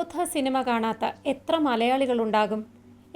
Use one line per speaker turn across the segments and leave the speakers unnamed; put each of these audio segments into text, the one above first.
നിരോധ cinema കാണാത്ത എത്ര മലയാളികളുണ്ടാകും?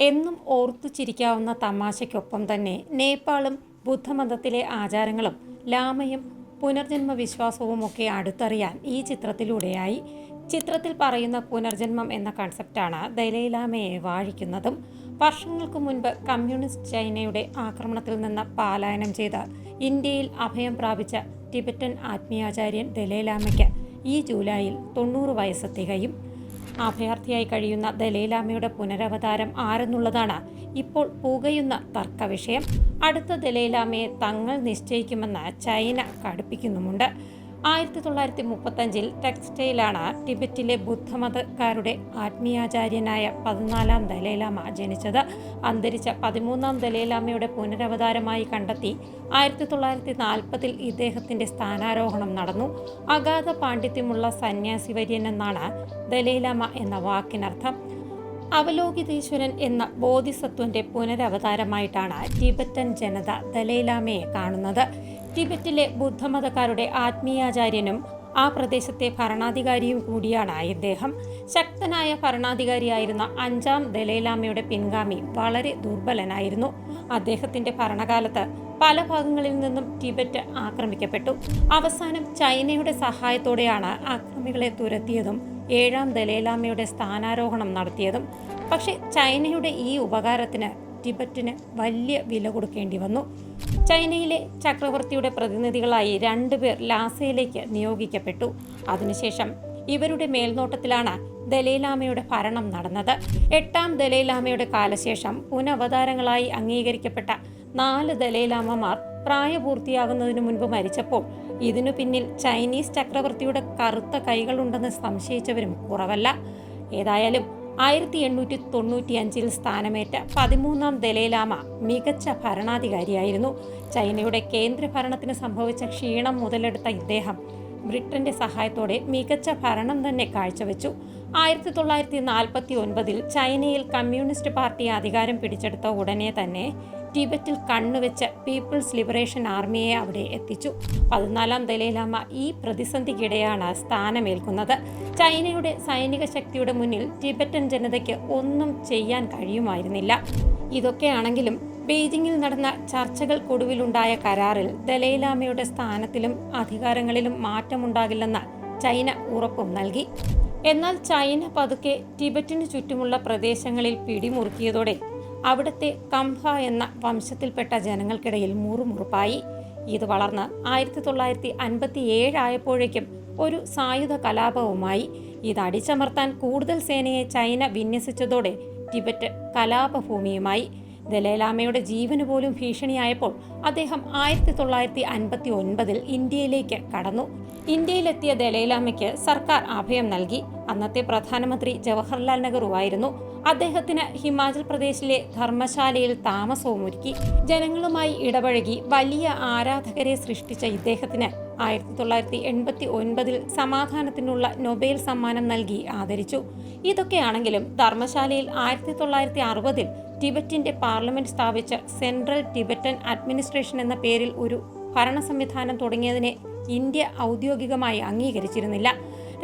എന്നും ഓർത്തു ചിരിക്കാവുന്ന തമാശയ്ക്കൊപ്പം തന്നെ നേപ്പാളും ബുദ്ധമതത്തിലെ ആചാരങ്ങളും ലാമയും പുനർജന്മ വിശ്വാസവും ഒക്കെ അടുത്തറിയാൻ ഈ ചിത്രത്തിലൂടെയായി. ചിത്രത്തിൽ പറയുന്ന പുനർജന്മം എന്ന കൺസെപ്റ്റാണ് ദലൈലാമയെ വാഴിക്കുന്നതും. വർഷങ്ങൾക്ക് മുൻപ് കമ്മ്യൂണിസ്റ്റ് ചൈനയുടെ ആക്രമണത്തിൽ നിന്ന് പാലായനം ചെയ്ത് ഇന്ത്യയിൽ അഭയം പ്രാപിച്ച ടിബറ്റൻ ആത്മീയാചാര്യൻ ദലൈലാമയ്ക്ക് ഈ ജൂലൈയിൽ തൊണ്ണൂറ് വയസ്സ് തികയും അഭയാർത്ഥിയായി കഴിയുന്ന ദലൈലാമയുടെ പുനരവതാരം ആരെന്നുള്ളതാണ് ഇപ്പോൾ പുകയുന്ന തർക്കവിഷയം. അടുത്ത ദലൈലാമയെ തങ്ങൾ നിശ്ചയിക്കുമെന്ന് ചൈന കടുപ്പിക്കുന്നുമുണ്ട്. ആയിരത്തി തൊള്ളായിരത്തി മുപ്പത്തഞ്ചിൽ ടെക്സ്റ്റൈലാണ് ടിബറ്റിലെ ബുദ്ധമതക്കാരുടെ ആത്മീയാചാര്യനായ പതിനാലാം ദലൈലാമ ജനിച്ചത്. അന്തരിച്ച പതിമൂന്നാം ദലൈലാമയുടെ പുനരവതാരമായി കണ്ടെത്തി ആയിരത്തി തൊള്ളായിരത്തി നാൽപ്പതിൽ ഇദ്ദേഹത്തിന്റെ സ്ഥാനാരോഹണം നടന്നു. അഗാധ പാണ്ഡിത്യമുള്ള സന്യാസിവര്യൻ എന്നാണ് ദലൈലാമ എന്ന വാക്കിനർത്ഥം. അവലോകിതീശ്വരൻ എന്ന ബോധിസത്വന്റെ പുനരവതാരമായിട്ടാണ് ടിബറ്റൻ ജനത ദലൈലാമയെ കാണുന്നത്. ടിബറ്റിലെ ബുദ്ധമതക്കാരുടെ ആത്മീയാചാര്യനും ആ പ്രദേശത്തെ ഭരണാധികാരിയും കൂടിയാണ് ഇദ്ദേഹം. ശക്തനായ ഭരണാധികാരിയായിരുന്ന അഞ്ചാം ദലൈലാമയുടെ പിൻഗാമി വളരെ ദുർബലനായിരുന്നു. അദ്ദേഹത്തിന്റെ ഭരണകാലത്ത് പല ഭാഗങ്ങളിൽ നിന്നും ടിബറ്റ് ആക്രമിക്കപ്പെട്ടു. അവസാനം ചൈനയുടെ സഹായത്തോടെയാണ് ആക്രമികളെ തുരത്തിയതും ഏഴാം ദലൈലാമയുടെ സ്ഥാനാരോഹണം നടത്തിയതും. പക്ഷേ ചൈനയുടെ ഈ ഉപകാരത്തിന് ടിബറ്റിന് വലിയ വില കൊടുക്കേണ്ടി വന്നു. ചൈനയിലെ ചക്രവർത്തിയുടെ പ്രതിനിധികളായി രണ്ടുപേർ ലാസയിലേക്ക് നിയോഗിക്കപ്പെട്ടു. അതിനുശേഷം ഇവരുടെ മേൽനോട്ടത്തിലാണ് ദലൈലാമയുടെ ഭരണം നടന്നത്. എട്ടാം ദലൈലാമയുടെ കാലശേഷം പുനവതാരങ്ങളായി അംഗീകരിക്കപ്പെട്ട നാല് ദലൈലാമമാർ പ്രായപൂർത്തിയാകുന്നതിനു മുൻപ് മരിച്ചപ്പോൾ ഇതിനു പിന്നിൽ ചൈനീസ് ചക്രവർത്തിയുടെ കറുത്ത കൈകളുണ്ടെന്ന് സംശയിച്ചവരും കുറവല്ല. ഏതായാലും ആയിരത്തി എണ്ണൂറ്റി തൊണ്ണൂറ്റി അഞ്ചിൽ സ്ഥാനമേറ്റ പതിമൂന്നാം ദലൈലാമ മികച്ച ഭരണാധികാരിയായിരുന്നു. ചൈനയുടെ കേന്ദ്ര കേന്ദ്രഭരണത്തിന് സംഭവിച്ച ക്ഷീണം മുതലെടുത്ത ഇദ്ദേഹം ബ്രിട്ടന്റെ സഹായത്തോടെ മികച്ച ഭരണം തന്നെ കാഴ്ചവെച്ചു. ആയിരത്തി തൊള്ളായിരത്തി നാൽപ്പത്തി ഒൻപതിൽ ചൈനയിൽ കമ്മ്യൂണിസ്റ്റ് പാർട്ടി അധികാരം പിടിച്ചെടുത്ത ഉടനെ തന്നെ ടിബറ്റിൽ കണ്ണുവെച്ച പീപ്പിൾസ് ലിബറേഷൻ ആർമിയെ അവിടെ എത്തിച്ചു. പതിനാലാം ദലൈലാമ ഈ പ്രതിസന്ധിക്കിടെയാണ് സ്ഥാനമേൽക്കുന്നത്. ചൈനയുടെ സൈനിക ശക്തിയുടെ മുന്നിൽ ടിബറ്റൻ ജനതയ്ക്ക് ഒന്നും ചെയ്യാൻ കഴിയുമായിരുന്നില്ല. ഇതൊക്കെയാണെങ്കിലും ബെയ്ജിങ്ങിൽ നടന്ന ചർച്ചകൾക്കൊടുവിലുണ്ടായ കരാറിൽ ദലൈലാമയുടെ സ്ഥാനത്തിലും അധികാരങ്ങളിലും മാറ്റമുണ്ടാകില്ലെന്ന് ചൈന ഉറപ്പും നൽകി. എന്നാൽ ചൈന പതുക്കെ ടിബറ്റിനു ചുറ്റുമുള്ള പ്രദേശങ്ങളിൽ പിടിമുറുക്കിയതോടെ അവിടുത്തെ കംഹ എന്ന വംശത്തിൽപ്പെട്ട ജനങ്ങൾക്കിടയിൽ മുറുമുറുപ്പായി. ഇത് വളർന്ന് ആയിരത്തി തൊള്ളായിരത്തി അൻപത്തി ഏഴായപ്പോഴേക്കും ഒരു സായുധ കലാപവുമായി. ഇത് അടിച്ചമർത്താൻ കൂടുതൽ സേനയെ ചൈന വിന്യസിച്ചതോടെ ടിബറ്റ് കലാപഭൂമിയുമായി. ദലൈലാമയുടെ ജീവന് പോലും ഭീഷണിയായപ്പോൾ അദ്ദേഹം ആയിരത്തി തൊള്ളായിരത്തി അൻപത്തി ഒൻപതിൽ ഇന്ത്യയിലേക്ക് കടന്നു. ഇന്ത്യയിലെത്തിയ ദലൈലാമയ്ക്ക് സർക്കാർ അഭയം നൽകി. അന്നത്തെ പ്രധാനമന്ത്രി ജവഹർലാൽ നെഹ്റുവായിരുന്നു അദ്ദേഹത്തിന് ഹിമാചൽ പ്രദേശിലെ ധർമ്മശാലയിൽ താമസവും ഒരുക്കി. ജനങ്ങളുമായി ഇടപഴകി വലിയ ആരാധകരെ സൃഷ്ടിച്ച ഇദ്ദേഹത്തിന് ആയിരത്തി തൊള്ളായിരത്തി എൺപത്തി ഒൻപതിൽ സമാധാനത്തിനുള്ള നൊബേൽ സമ്മാനം നൽകി ആദരിച്ചു. ഇതൊക്കെയാണെങ്കിലും ധർമ്മശാലയിൽ ആയിരത്തി തൊള്ളായിരത്തി അറുപതിൽ ടിബറ്റിന്റെ പാർലമെന്റ് സ്ഥാപിച്ച സെൻട്രൽ ടിബറ്റൻ അഡ്മിനിസ്ട്രേഷൻ എന്ന പേരിൽ ഒരു ഭരണ സംവിധാനം തുടങ്ങിയതിനെ ഇന്ത്യ ഔദ്യോഗികമായി അംഗീകരിച്ചിരുന്നില്ല.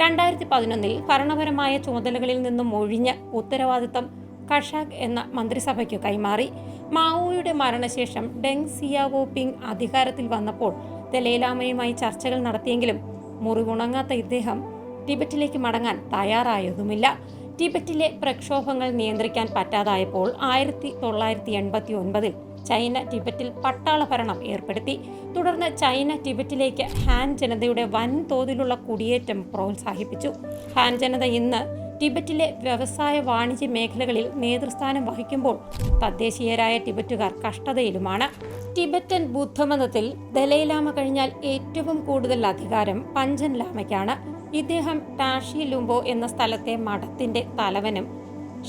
രണ്ടായിരത്തി പതിനൊന്നിൽ ഭരണപരമായ ചുമതലകളിൽ നിന്നും ഒഴിഞ്ഞ ഉത്തരവാദിത്തം കഷാഖ് എന്ന മന്ത്രിസഭയ്ക്ക് കൈമാറി. മാവോയുടെ മരണശേഷം ഡെങ് സിയാവോ പിങ് അധികാരത്തിൽ വന്നപ്പോൾ ദലൈലാമയുമായി ചർച്ചകൾ നടത്തിയെങ്കിലും മുറിവുണങ്ങാത്ത ഇദ്ദേഹം ടിബറ്റിലേക്ക് മടങ്ങാൻ തയ്യാറായതുമില്ല. ടിബറ്റിലെ പ്രക്ഷോഭങ്ങൾ നിയന്ത്രിക്കാൻ പറ്റാതായപ്പോൾ ആയിരത്തി തൊള്ളായിരത്തി എൺപത്തി ഒൻപതിൽ ചൈന ടിബറ്റിൽ പട്ടാള ഭരണം ഏർപ്പെടുത്തി. തുടർന്ന് ചൈന ടിബറ്റിലേക്ക് ഹാൻ ജനതയുടെ വൻതോതിലുള്ള കുടിയേറ്റം പ്രോത്സാഹിപ്പിച്ചു. ഹാൻ ജനത ഇന്ന് ടിബറ്റിലെ വ്യവസായ വാണിജ്യ മേഖലകളിൽ നേതൃസ്ഥാനം വഹിക്കുമ്പോൾ തദ്ദേശീയരായ ടിബറ്റുകാർ കഷ്ടതയിലുമാണ്. ടിബറ്റൻ ബുദ്ധമതത്തിൽ ദലൈലാമ കഴിഞ്ഞാൽ ഏറ്റവും കൂടുതൽ അധികാരം പഞ്ചൻ ലാമയ്ക്കാണ്. ഇദ്ദേഹം ടാഷി ലുംബോ എന്ന സ്ഥലത്തെ മഠത്തിന്റെ തലവനും.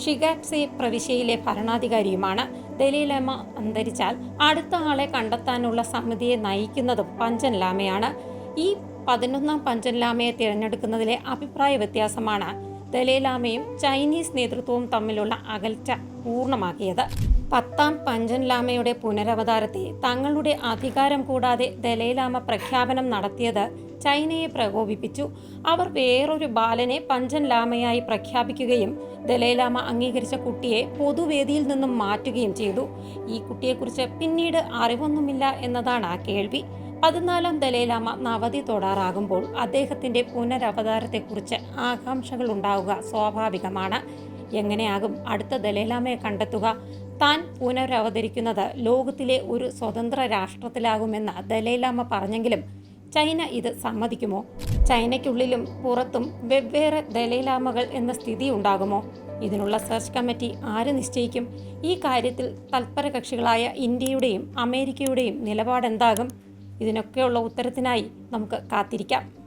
ഷിഗാക്സെ പ്രവിശ്യയിലെ ഭരണാധികാരിയുമാണ്. ദലൈലാമ അന്തരിച്ചാൽ അടുത്ത ആളെ കണ്ടെത്താനുള്ള സമിതിയെ നയിക്കുന്നതും പഞ്ചൻ ലാമയാണ്. ഈ പതിനൊന്നാം പഞ്ചൻ ലാമയെ തിരഞ്ഞെടുക്കുന്നതിലെ അഭിപ്രായ വ്യത്യാസമാണ് ദലൈലാമയും ചൈനീസ് നേതൃത്വവും തമ്മിലുള്ള അകൽച്ച പൂർണമാക്കിയത്. പത്താം പഞ്ചൻ ലാമയുടെ പുനരവതാരത്തെ തങ്ങളുടെ അധികാരം കൂടാതെ ദലൈലാമ പ്രഖ്യാപനം നടത്തിയത് ചൈനയെ പ്രകോപിപ്പിച്ചു. അവർ വേറൊരു ബാലനെ പഞ്ചൻ ലാമയായി പ്രഖ്യാപിക്കുകയും ദലൈലാമ അംഗീകരിച്ച കുട്ടിയെ പൊതുവേദിയിൽ നിന്നും മാറ്റുകയും ചെയ്തു. ഈ കുട്ടിയെക്കുറിച്ച് പിന്നീട് അറിവൊന്നുമില്ല എന്നതാണ് ആ കേൾവി. പതിനാലാം ദലൈലാമ നവതി തൊടാറാകുമ്പോൾ അദ്ദേഹത്തിന്റെ പുനരവതാരത്തെക്കുറിച്ച് ആകാംക്ഷകൾ ഉണ്ടാവുക സ്വാഭാവികമാണ്. എങ്ങനെയാകും അടുത്ത ദലൈലാമയെ കണ്ടെത്തുക? താൻ പുനരവതരിക്കുന്നത് ലോകത്തിലെ ഒരു സ്വതന്ത്ര രാഷ്ട്രത്തിലാകുമെന്ന് ദലൈലാമ പറഞ്ഞെങ്കിലും ചൈന ഇത് സമ്മതിക്കുമോ? ചൈനയ്ക്കുള്ളിലും പുറത്തും വെവ്വേറെ ദലൈലാമകൾ എന്ന സ്ഥിതി ഉണ്ടാകുമോ? ഇതിനുള്ള സെർച്ച് കമ്മിറ്റി ആര് നിശ്ചയിക്കും? ഈ കാര്യത്തിൽ തൽപര കക്ഷികളായ ഇന്ത്യയുടെയും അമേരിക്കയുടെയും നിലപാടെന്താകും? ഇതിനൊക്കെയുള്ള ഉത്തരത്തിനായി നമുക്ക് കാത്തിരിക്കാം.